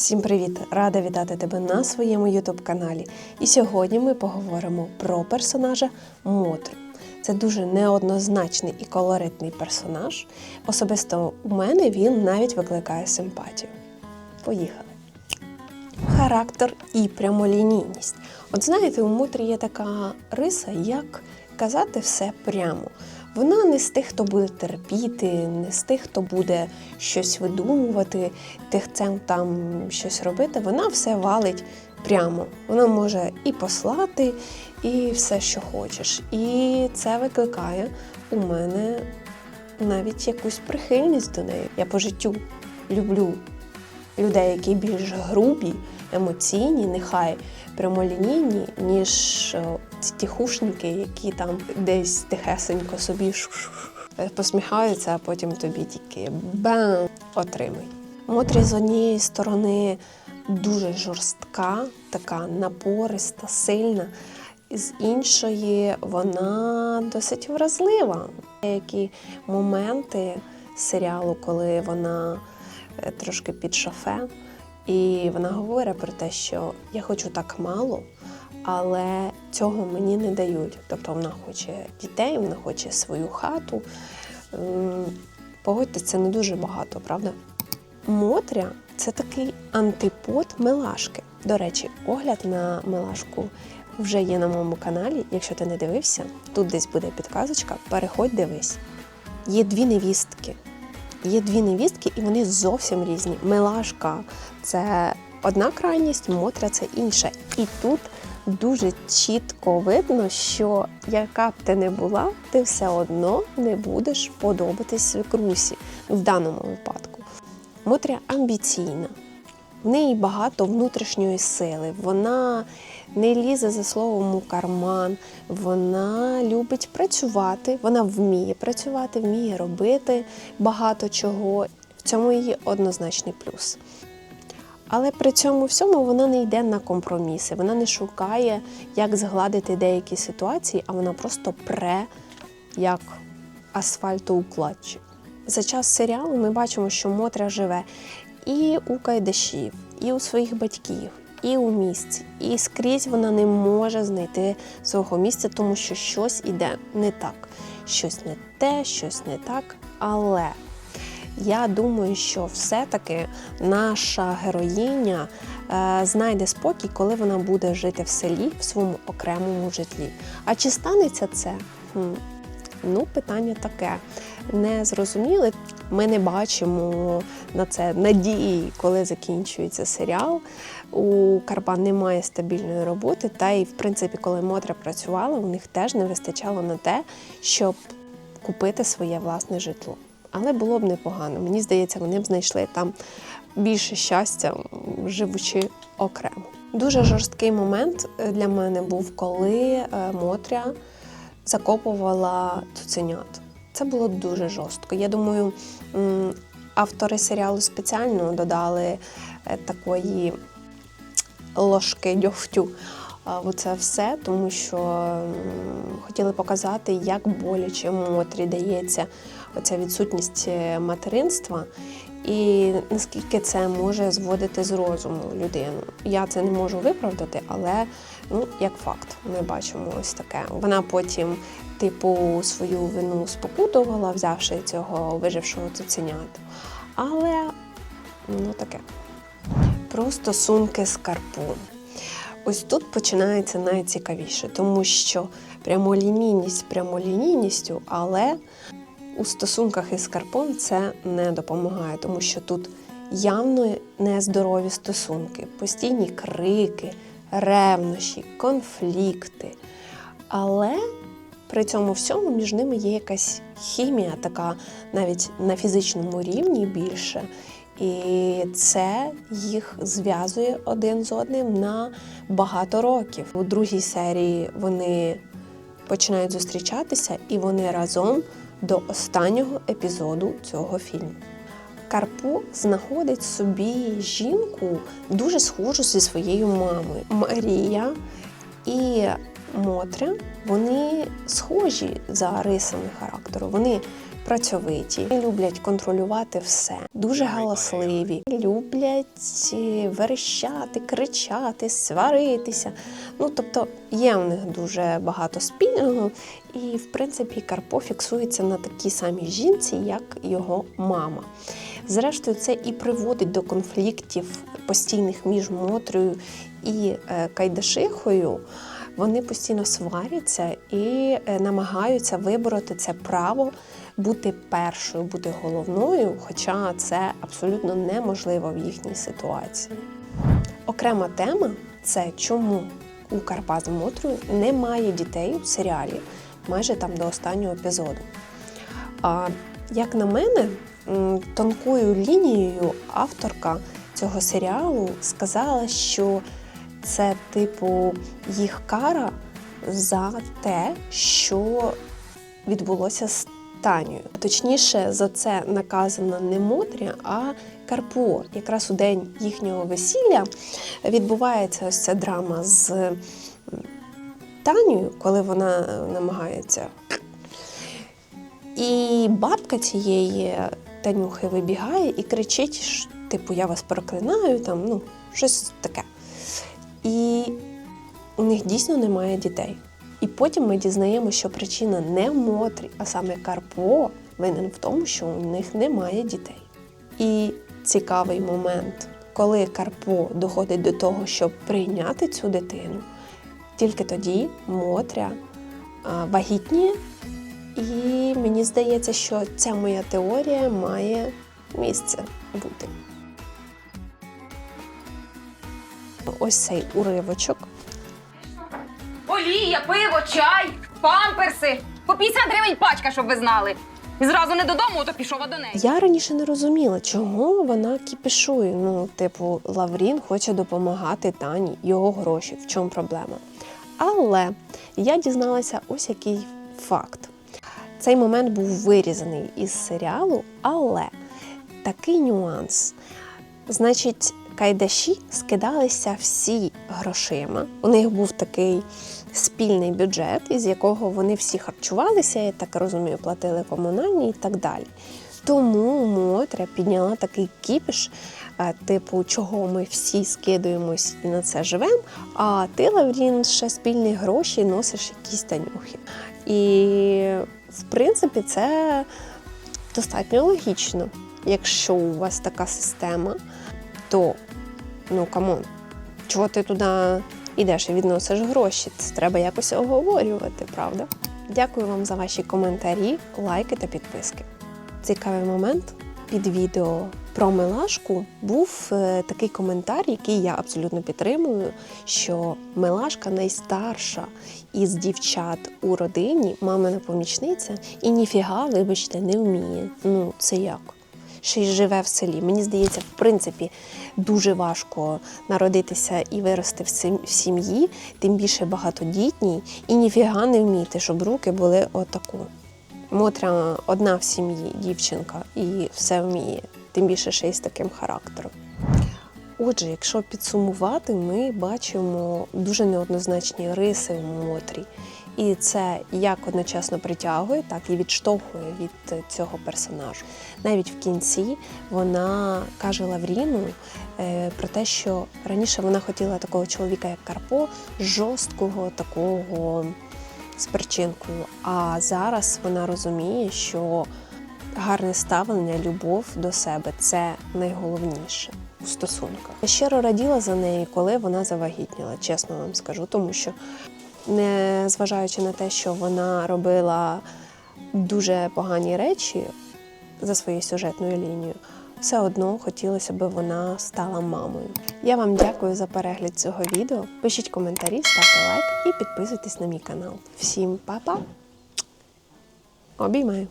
Всім привіт! Рада вітати тебе на своєму youtube каналі. І сьогодні ми поговоримо про персонажа Мотрю. Це дуже неоднозначний і колоритний персонаж. Особисто у мене він навіть викликає симпатію. Поїхали! Характер і прямолінійність. От знаєте, у Мотрі є така риса, як казати все прямо. Вона не з тих, хто буде терпіти, не з тих, хто буде щось видумувати, тихцем там щось робити. Вона все валить прямо. Вона може і послати, і все, що хочеш. І це викликає у мене навіть якусь прихильність до неї. Я по життю люблю людей, які більш грубі, емоційні, нехай прямолінійні, ніж е, ці тихушники, які там десь тихесенько собі ш-ш-ш посміхаються, а потім тобі тільки бам отримай. Мотрі з однієї сторони дуже жорстка, така напориста, сильна. З іншої вона досить вразлива. Деякі моменти серіалу, коли вона е, трошки під шофе, і вона говорить про те, що я хочу так мало, але цього мені не дають. Тобто вона хоче дітей, вона хоче свою хату. Погодьте, це не дуже багато, правда? Мотря це такий антипод Мелашки. До речі, огляд на Мелашку вже є на моєму каналі. Якщо ти не дивився, тут десь буде підказочка. Переходь, дивись. Є дві невістки. Є дві невістки, і вони зовсім різні. Мелашка це одна крайність, Мотря це інша. І тут дуже чітко видно, що яка б ти не була, ти все одно не будеш подобатись свекрусі в даному випадку. Мотря амбіційна, в неї багато внутрішньої сили. Вона не лізе за словом у карман, вона любить працювати, вона вміє працювати, вміє робити багато чого. В цьому її однозначний плюс. Але при цьому всьому вона не йде на компроміси, вона не шукає, як згладити деякі ситуації, а вона просто пре як асфальтоукладчик. За час серіалу ми бачимо, що Мотря живе і у Кайдашів, і у своїх батьків, і у місті. І скрізь вона не може знайти свого місця, тому що щось іде не так. Щось не те, щось не так. Але я думаю, що все-таки наша героїня е, знайде спокій, коли вона буде жити в селі в своєму окремому житлі. А чи станеться це? Хм. Ну, питання таке. Не зрозуміли. Ми не бачимо на це надії, коли закінчується серіал. У Карпан немає стабільної роботи, та й в принципі, коли Мотря працювала, у них теж не вистачало на те, щоб купити своє власне житло. Але було б непогано. Мені здається, вони б знайшли там більше щастя, живучи окремо. Дуже жорсткий момент е, для мене був, коли е, Мотря закопувала цуценят. Це було дуже жорстко. Я думаю, автори серіалу спеціально додали е, такої ложки дьогтю в це все, тому що хотіли показати, як боляче Мотрі дається оця відсутність е, материнства. І наскільки це може зводити з розуму людину. Я це не можу виправдати, але ну, як факт, ми бачимо ось таке. Вона потім, типу, свою вину спокутувала, взявши цього вижившого цуценяту. Але ну таке. Про стосунки з Карпом. Ось тут починається найцікавіше, тому що прямолінійність прямолінійністю, але у стосунках із Карпом це не допомагає, тому що тут явно нездорові стосунки, постійні крики, ревнощі, конфлікти. Але при цьому всьому між ними є якась хімія, така навіть на фізичному рівні більше. І це їх зв'язує один з одним на багато років. У другій серії вони починають зустрічатися, і вони разом до останнього епізоду цього фільму. Карпо знаходить собі жінку дуже схожу зі своєю мамою. Марія і Мотря вони схожі за рисами характеру. Вони працьовиті, люблять контролювати все, дуже галасливі, люблять е, верещати, кричати, сваритися. Ну тобто є в них дуже багато спільного, і в принципі Карпо фіксується на такій самій жінці, як його мама. Зрештою, це і приводить до конфліктів постійних між Мотрею і е, Кайдашихою. Вони постійно сваряться і е, намагаються вибороти це право бути першою, бути головною, хоча це абсолютно неможливо в їхній ситуації. Окрема тема це чому у Карпа з Мотрою немає дітей у серіалі майже там до останнього епізоду. А як на мене, тонкою лінією авторка цього серіалу сказала, що це, типу, їх кара за те, що відбулося з Танією. Точніше, за це наказана не Мотря, а Карпо. Якраз у день їхнього весілля відбувається ось ця драма з Танією, коли вона е, намагається. І бабка цієї Танюхи вибігає і кричить, типу, я вас проклинаю, там, ну, щось таке. І у них дійсно немає дітей. І потім ми дізнаємося, що причина не в Мотрі, а саме Карпо винен в тому, що у них немає дітей. І цікавий момент, коли Карпо доходить до того, щоб прийняти цю дитину, тільки тоді Мотря вагітніє, і мені здається, що ця моя теорія має місце бути. Ось цей уривочок. Олія, пиво, чай, памперси. По 50 гривень пачка, щоб ви знали. І зразу не додому, то пішов до неї. Я раніше не розуміла, чого вона кіпішує. Ну, типу, Лаврін хоче допомагати Тані, його гроші. В чому проблема? Але я дізналася ось який факт. Цей момент був вирізаний із серіалу, але такий нюанс. Значить, кайдаші скидалися всі грошима. У них був такий спільний бюджет, із якого вони всі харчувалися, я так розумію, платили комунальні і так далі. Тому Мотря підняла такий кіпіш, е, типу, чого ми всі скидуємось і на це живемо, а ти, Лаврін, ще спільні гроші носиш якісь танюхи. І в принципі це достатньо логічно. Якщо у вас така система, то ну камон, чого ти туди йдеш і відносиш гроші? Це треба якось оговорювати, правда? Дякую вам за ваші коментарі, лайки та підписки. Цікавий момент під відео про Мелашку був е, такий коментар, який я абсолютно підтримую, що Мелашка найстарша із дівчат у родині, мамина помічниця, і ніфіга, вибачте, не вміє. Ну, це як? Ще й живе в селі. Мені здається, в принципі, дуже важко народитися і вирости в сім'ї, тим більше багатодітній, і ніфіга не вміти, щоб руки були отаку. Мотря одна в сім'ї дівчинка і все вміє, тим більше ще й з таким характером. Отже, якщо підсумувати, ми бачимо дуже неоднозначні риси в Мотрі. І це як одночасно притягує, так і відштовхує від цього персонажу. Навіть в кінці вона каже Лавріну е, про те, що раніше вона хотіла такого чоловіка, як Карпо, жорсткого, такого з причинкою. А зараз вона розуміє, що гарне ставлення, любов до себе це найголовніше у стосунках. Я щиро раділа за неї, коли вона завагітніла, чесно вам скажу, тому що не зважаючи на те, що вона робила дуже погані речі за своєю сюжетною лінією, все одно хотілося б вона стала мамою. Я вам дякую за перегляд цього відео. Пишіть коментарі, ставте лайк і підписуйтесь на мій канал. Всім па-па! Обіймаю!